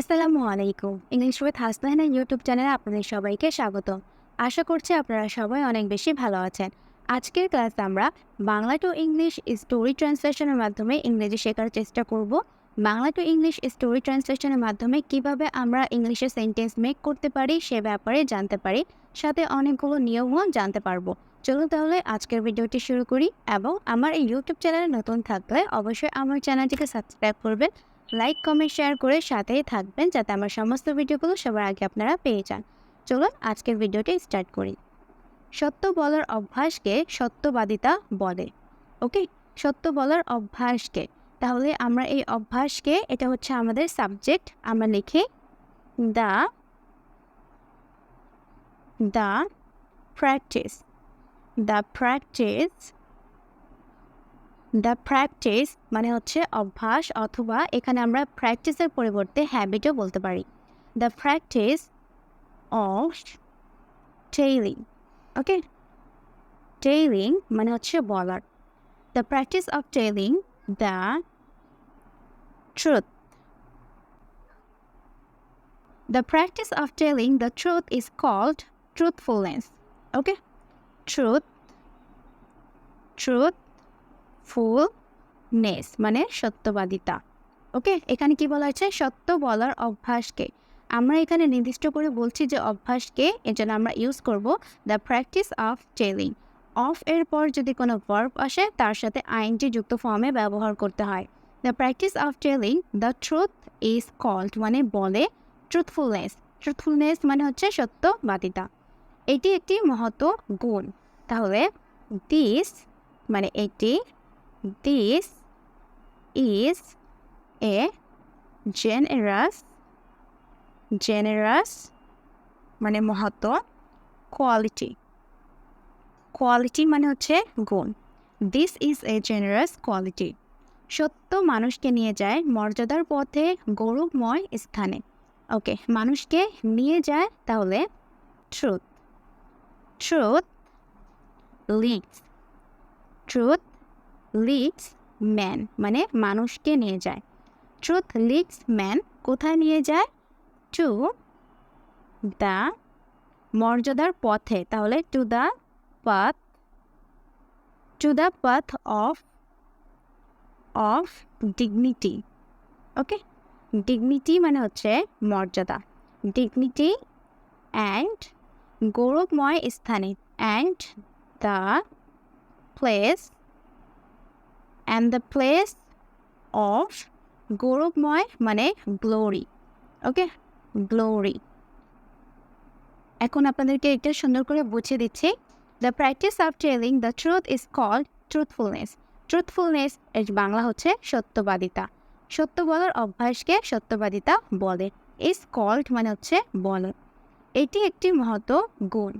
আসসালামু আলাইকুম English with Hasnahina YouTube চ্যানেলে আপনাদের সবাইকে স্বাগত। আশা করছি আপনারা সবাই অনেক বেশি ভালো আছেন। আজকের ক্লাসে আমরা বাংলা টু ইংলিশ স্টোরি ট্রান্সলেশনের মাধ্যমে ইংরেজি শেখার চেষ্টা করব। বাংলা টু ইংলিশ স্টোরি ট্রান্সলেশনের মাধ্যমে কীভাবে আমরা ইংলিশে সেন্টেন্স মেক করতে পারি, সে ব্যাপারে জানতে পারি, সাথে অনেকগুলো নিয়মও জানতে পারব। চলুন তাহলে আজকের ভিডিওটি শুরু করি এবং আমার এই ইউটিউব চ্যানেলে নতুন থাকলে অবশ্যই আমার চ্যানেলটিকে সাবস্ক্রাইব করবেন। লাইক কমেন্ট শেয়ার করে সাথেই থাকবেন যাতে আমার সমস্ত ভিডিওগুলো সবার আগে আপনারা পেয়ে যান। চলুন আজকের ভিডিওটি স্টার্ট করি। সত্য বলার অভ্যাসকে সত্যবাদিতা বলে। ওকে সত্য বলার অভ্যাসকে। তাহলে আমরা এই অভ্যাসকে, এটা হচ্ছে আমাদের সাবজেক্ট আমরা লিখি the the practice the practice the practice মানে হচ্ছে অভ্যাস অথবা এখানে আমরা প্র্যাকটিসের পরিবর্তে হ্যাবিটও বলতে পারি। The practice of telling okay telling মানে হচ্ছে বলার। The practice of telling the truth the practice of telling the truth is called truthfulness okay truth truthfulness মানে সত্যবাদিতা। ওকে এখানে কি বলা হয়েছে? সত্য বলার অভ্যাসকে। আমরা এখানে নির্দিষ্ট করে বলছি যে অভ্যাসকে, এর জন্য আমরা ইউজ করব the practice of telling of এর পর যদি কোনো ভার্ব আসে, তার সাথে আইনটি যুক্ত ফর্মে ব্যবহার করতে হয়। The practice of telling the truth is called মানে বলে ট্রুথফুলনেস ট্রুথফুলনেস মানে হচ্ছে সত্যবাদিতা। এটি একটি মহৎ গুণ। তাহলে দিস মানে এটি this is a generous generous মানে মহত্ব কোয়ালিটি কোয়ালিটি মানে হচ্ছে গুণ। This is a generous quality সত্য মানুষকে নিয়ে যায় মর্যাদার পথে গৌরবময় স্থানে। ওকে মানুষকে নিয়ে যায় তাহলে truth truth leads truth leads man মানে মানুষকে নিয়ে যায়। ট্রুথ লিডস ম্যান কোথায় নিয়ে যায়? টু দ্য মর্যাদার পথে, তাহলে to the path to the path of of dignity okay dignity মানে হচ্ছে মর্যাদা। ডিগনিটি অ্যান্ড গৌরবময় স্থানে and the place and the place of গৌরবময় মানে গ্লোরি ওকে গ্লোরি এখন আপনাদেরকে এটা সুন্দর করে বুঝিয়ে দিচ্ছি। The practice of telling the truth is called truthfulness truthfulness এর বাংলা হচ্ছে সত্যবাদিতা। সত্য বলার অভ্যাসকে সত্যবাদিতা বলে। ইজ কল্ড মানে হচ্ছে বলে। এটি একটি মহৎ গুণ।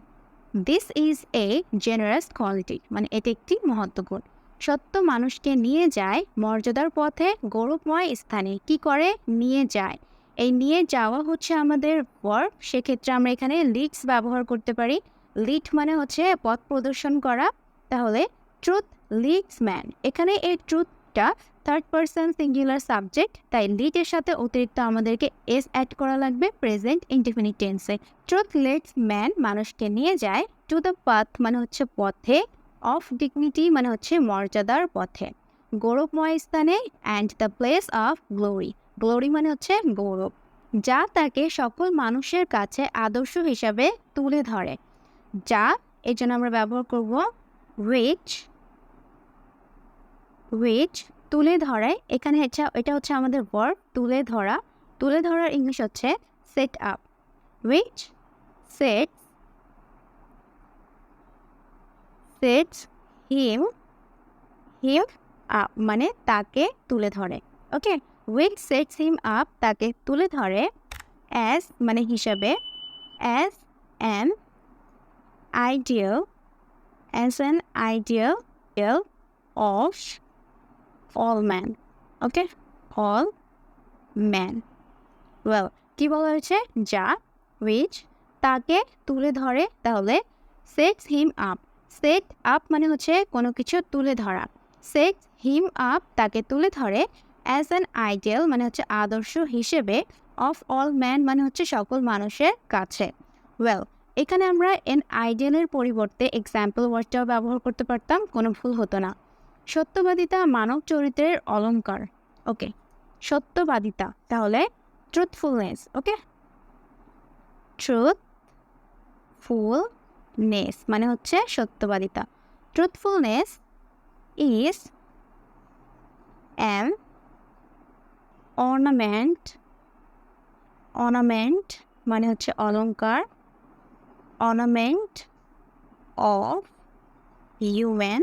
This is a generous quality মানে এটি একটি মহত্ব গুণ। সত্য মানুষকে নিয়ে যায় মর্যাদার পথে গৌরবময় স্থানে। কি করে? নিয়ে যায়। এই নিয়ে যাওয়া হচ্ছে আমাদের ওয়ার্ক সেক্ষেত্রে আমরা এখানে লিডস ব্যবহার করতে পারি। লিড মানে হচ্ছে পথ প্রদর্শন করা। তাহলে ট্রুথ লিডস ম্যান এখানে এই ট্রুথটা থার্ড পার্সন সিঙ্গুলার সাবজেক্ট তাই লিডের সাথে অতিরিক্ত আমাদেরকে এস অ্যাড করা লাগবে প্রেজেন্ট ইনডিফিনিট টেন্সে ট্রুথ লিডস ম্যান মানুষকে নিয়ে যায় টু দ্য পাথ মানে হচ্ছে পথে। অফ ডিগনিটি মানে হচ্ছে মর্যাদার পথে। গৌরবময় স্থানে and the place of glory glory মানে হচ্ছে গৌরব। যা তাকে সকল মানুষের কাছে আদর্শ হিসাবে তুলে ধরে। যা এই জন্য আমরা ব্যবহার করব রিচ রিচ তুলে ধরে। এখানে হচ্ছে এটা হচ্ছে আমাদের ওয়ার্ক তুলে ধরা। তুলে ধরার ইংলিশ হচ্ছে set up rich set sets him him up মানে তাকে তুলে ধরে। Okay which sets him up তাকে তুলে ধরে অ্যাজ মানে হিসাবে as an ideal as an ideal of all man okay all man well কী বলা হয়েছে? যা উইচ তাকে তুলে ধরে, তাহলে sets him up set up মানে হচ্ছে কোনো কিছু তুলে ধরা। সেট হিম আপ তাকে তুলে ধরে অ্যাজ অ্যান আইডিয়াল মানে হচ্ছে আদর্শ হিসেবে অফ অল ম্যান মানে হচ্ছে সকল মানুষের কাছে। ওয়েল এখানে আমরা এন আইডিয়ালের পরিবর্তে এক্সাম্পল ওয়ার্ডটাও ব্যবহার করতে পারতাম, কোনো ভুল হতো না। সত্যবাদিতা মানব চরিত্রের অলঙ্কার। ওকে সত্যবাদিতা তাহলে ট্রুথফুলনেস ওকে ট্রুথ ফুলনেস মানে হচ্ছে সত্যবাদিতা। Truthfulness is an ornament ornament মানে হচ্ছে অলঙ্কার ornament of human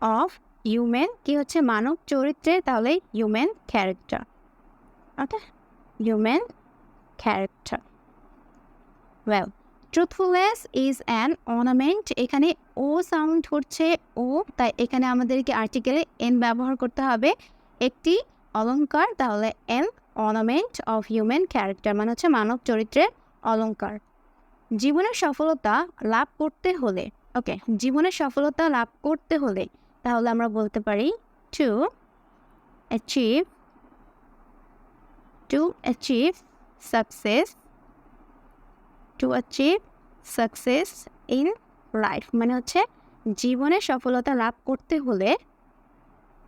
of human কি হচ্ছে মানব চরিত্রে, তাহলে human character okay human character well truthfulness is an ornament এখানে ও সাউন্ড হচ্ছে ও তাই এখানে আমাদেরকে আর্টিকেলে এন ব্যবহার করতে হবে। একটি অলঙ্কার, তাহলে an ornament of human character মানে হচ্ছে মানব চরিত্রের অলঙ্কার। জীবনের সফলতা লাভ করতে হলে ওকে জীবনের সফলতা লাভ করতে হলে, তাহলে আমরা বলতে পারি to achieve to achieve success to achieve success in life মানে হচ্ছে জীবনে সফলতা লাভ করতে হলে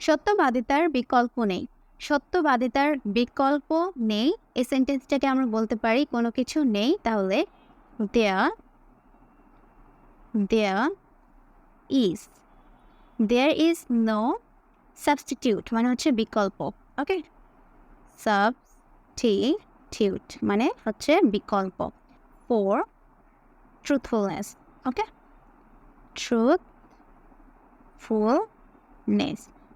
সত্যবাদিতার বিকল্প নেই। সত্যবাদিতার বিকল্প নেই, এই সেন্টেন্সটাকে আমরা বলতে পারি, কোনো কিছু নেই, তাহলে there there is there is no substitute মানে হচ্ছে বিকল্প ওকে সাবস্টিটিউট মানে হচ্ছে বিকল্প। ফোর ট্রুথফুলনেস ওকে ট্রুথফুলনেস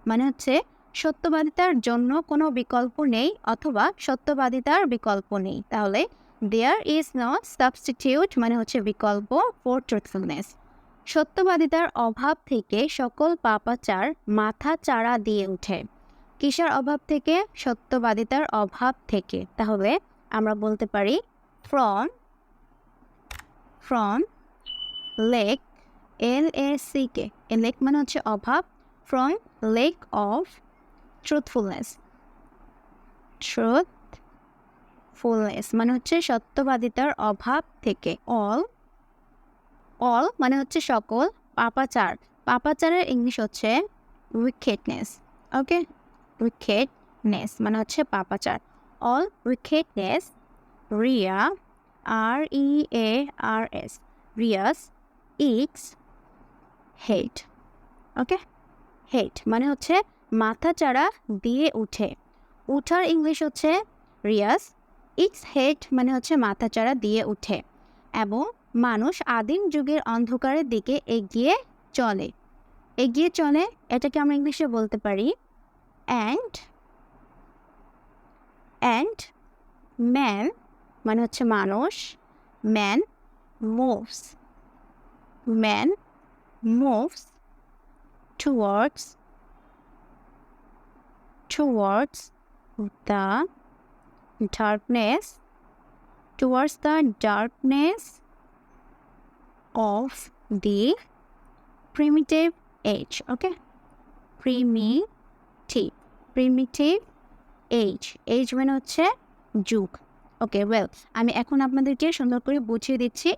মানে হচ্ছে সত্যবাদিতার জন্য কোনো বিকল্প নেই অথবা সত্যবাদিতার বিকল্প নেই। তাহলে দেয়ার ইজ নো সাবস্টিটিউট মানে হচ্ছে বিকল্প ফর ট্রুথফুলনেস সত্যবাদিতার অভাব থেকে সকল পাপাচার মাথা চাড়া দিয়ে ওঠে কিসের অভাব থেকে? সত্যবাদিতার অভাব থেকে। তাহলে আমরা বলতে পারি from from lack L A C K a lack মানে হচ্ছে অভাব from lack of truthfulness truthfulness মানে হচ্ছে সত্যবাদিতার অভাব থেকে অল অল মানে হচ্ছে সকল, পাপাচার, পাপাচারের ইংলিশ হচ্ছে উইকেটনেস ওকে উইকেটনেস মানে হচ্ছে পাপাচার all wickedness rear R E A R S rears its head okay head মানে হচ্ছে মাথা চাড়া দিয়ে উঠে। উঠার ইংলিশ হচ্ছে রিয়াস ইটস হেট মানে হচ্ছে মাথা চাড়া দিয়ে উঠে এবং মানুষ আদিম যুগের অন্ধকারের দিকে এগিয়ে চলে। এগিয়ে চলে এটাকে আমরা ইংলিশে বলতে পারি অ্যান্ড অ্যান্ড ম্যান মানে হচ্ছে মানুষ man moves man moves towards towards the darkness towards the darkness of the primitive age okay primi primitive age age মানে হচ্ছে যুগ। ওকে ওয়েল আমি এখন আপনাদেরকে সুন্দর করে বুঝিয়ে দিচ্ছি।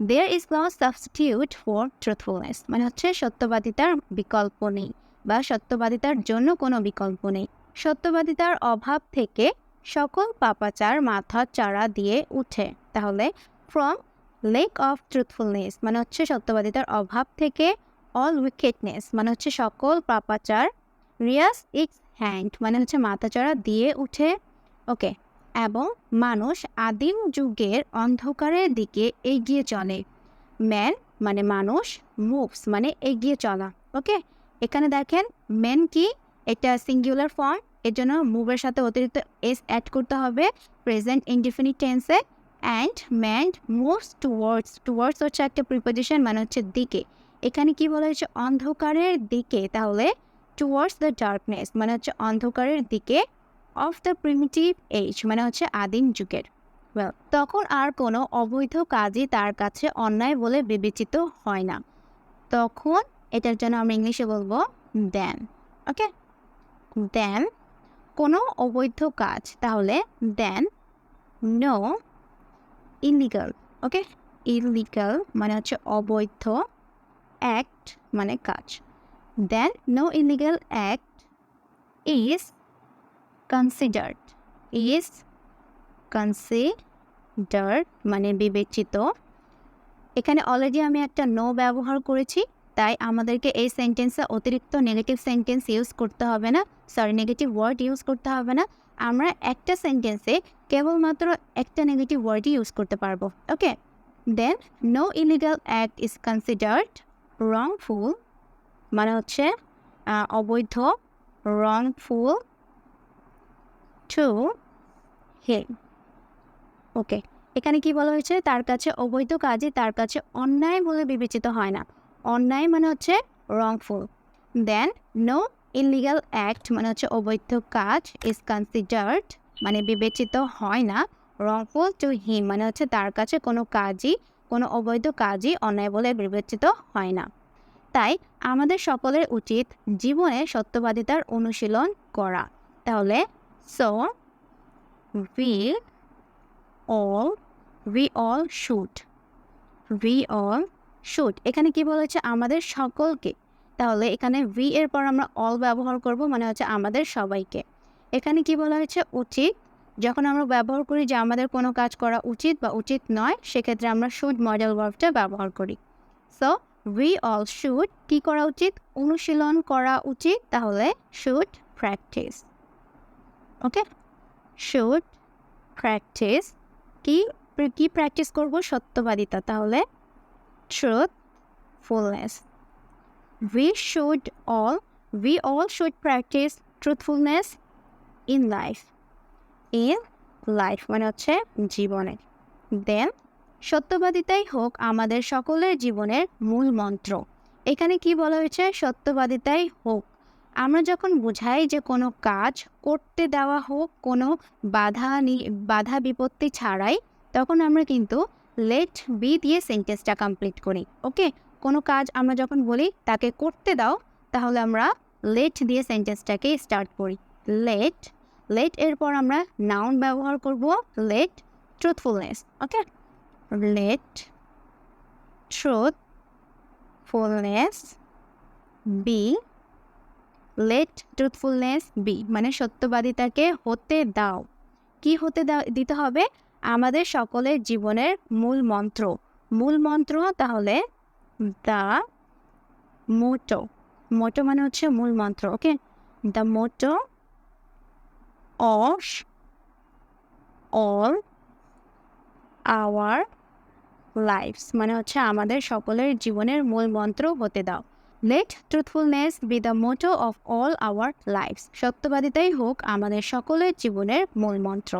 There is no substitute for truthfulness মানে হচ্ছে সত্যবাদিতার বিকল্প নেই, বা সত্যবাদিতার জন্য কোনো বিকল্প নেই। সত্যবাদিতার অভাব থেকে সকল পাপাচার মাথা চারা দিয়ে উঠে। তাহলে ফ্রম লেক অফ ট্রুথফুলনেস মানে হচ্ছে সত্যবাদিতার অভাব থেকে অল উইকেটনেস মানে হচ্ছে সকল পাপাচার রিয়াস ইটস হ্যান্ড মানে হচ্ছে মাথাচাড়া দিয়ে উঠে। ওকে এবং মানুষ আদিম যুগের অন্ধকারের দিকে এগিয়ে চলে। ম্যান মানে মানুষ মুভস মানে এগিয়ে চলা ওকে এখানে দেখেন মেন কি? এটা সিঙ্গুলার ফর্ম এর জন্য মুভের সাথে অতিরিক্ত এস অ্যাড করতে হবে প্রেজেন্ট ইনডিফিনিট টেন্সে and man moves towards towards হচ্ছে একটা প্রিপোজিশন মানে হচ্ছে দিকে। এখানে কি বলা হয়েছে? অন্ধকারের দিকে, তাহলে টুয়ার্ডস দ্য ডার্কনেস মানে হচ্ছে অন্ধকারের দিকে অফ দ্য প্রিমিটিভ এজ মানে হচ্ছে আদিম যুগের। ওয়েল তখন আর কোনো অবৈধ কাজই তার কাছে অন্যায় বলে বিবেচিত হয় না। তখন এটার জন্য আমরা ইংলিশে বলব দেন ওকে দেন কোনো অবৈধ কাজ, তাহলে then no illegal okay illegal মানে হচ্ছে অবৈধ অ্যাক্ট মানে কাজ। Then no illegal act is considered is considered মানে বিবেচিত। এখানে অলরেডি আমি একটা নো ব্যবহার করেছি, তাই আমাদেরকে এই সেন্টেন্সে অতিরিক্ত নেগেটিভ সেন্টেন্স ইউজ করতে হবে না সরি নেগেটিভ ওয়ার্ড ইউজ করতে হবে না। আমরা একটা সেন্টেন্সে কেবলমাত্র একটা নেগেটিভ ওয়ার্ডই ইউজ করতে পারব okay then no illegal act is considered wrongful মানে হচ্ছে অবৈধ রংফুল টু হিম ওকে এখানে কি বলা হয়েছে? তার কাছে অবৈধ কাজে তার কাছে অন্যায় বলে বিবেচিত হয় না। অন্যায় মানে হচ্ছে wrongful then no illegal act মানে হচ্ছে অবৈধ কাজ ইজ কনসিডার্ড মানে বিবেচিত হয় না। রংফুল টু হিম মানে হচ্ছে তার কাছে কোনো কাজই, কোনো অবৈধ কাজই অন্যায় বলে বিবেচিত হয় না। তাই, আমাদের সকলের উচিত জীবনে সত্যবাদিতার অনুশীলন করা। তাহলে so we all we all should we all should এখানে কি বলেছে? আমাদের সকলকে। তাহলে এখানে ভি এর পর আমরা অল ব্যবহার করব মানে হচ্ছে আমাদের সবাইকে। এখানে কি বলা হয়েছে? উচিত, যখন আমরা ব্যবহার করি যে আমাদের কোনো কাজ করা উচিত বা উচিত নয়, সেক্ষেত্রে আমরা শুড মডেল ভার্বটা ব্যবহার করি। সো উই অল শুড কী করা উচিত? অনুশীলন করা উচিত, তাহলে should practice okay should practice কি কি প্র্যাকটিস করব? সত্যবাদিতা। তাহলে truthfulness we should all we all should practice truthfulness in life in life মানে হচ্ছে জীবনে। দেন সত্যবাদিতাই হোক আমাদের সকলের জীবনের মূল মন্ত্র। এখানে কি বলা হয়েছে? সত্যবাদিতাই হোক। আমরা যখন বোঝাই যে কোনো কাজ করতে দেওয়া হোক, কোনো বাধা নি, বাধা বিপত্তি ছাড়াই, তখন আমরা কিন্তু লেট বি দিয়ে সেন্টেন্সটা কমপ্লিট করি ওকে কোনো কাজ আমরা যখন বলি তাকে করতে দাও, তাহলে আমরা লেট দিয়ে সেন্টেন্সটাকে স্টার্ট করি। লেট লেট এরপর আমরা নাউন ব্যবহার করব let truthfulness okay let truthfulness be let truthfulness be মানে সত্যবাদিতাকে হতে দাও। কি হতে দিতে হবে? আমাদের সকলের জীবনের মূল মন্ত্র। মূল মন্ত্র তাহলে দ্য মোটো মোটো মানে হচ্ছে মূল মন্ত্র okay the motto of all our lives মানে হচ্ছে আমাদের সকলের জীবনের মূল মন্ত্র হতে দাও। Let truthfulness be the motto of all our lives সত্যবাদিতাই হোক আমাদের সকলের জীবনের মূল মন্ত্র।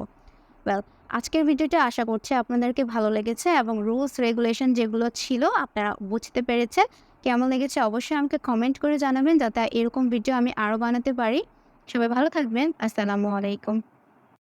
ওয়েল আজকের ভিডিওটা আশা করছি আপনাদেরকে ভালো লেগেছে এবং রুলস রেগুলেশন যেগুলো ছিল আপনারা বুঝতে পেরেছেন। কেমন লেগেছে অবশ্যই আমাকে কমেন্ট করে জানাবেন যাতে এরকম ভিডিও আমি আরও বানাতে পারি। সবাই ভালো থাকবেন। আসসালামু আলাইকুম।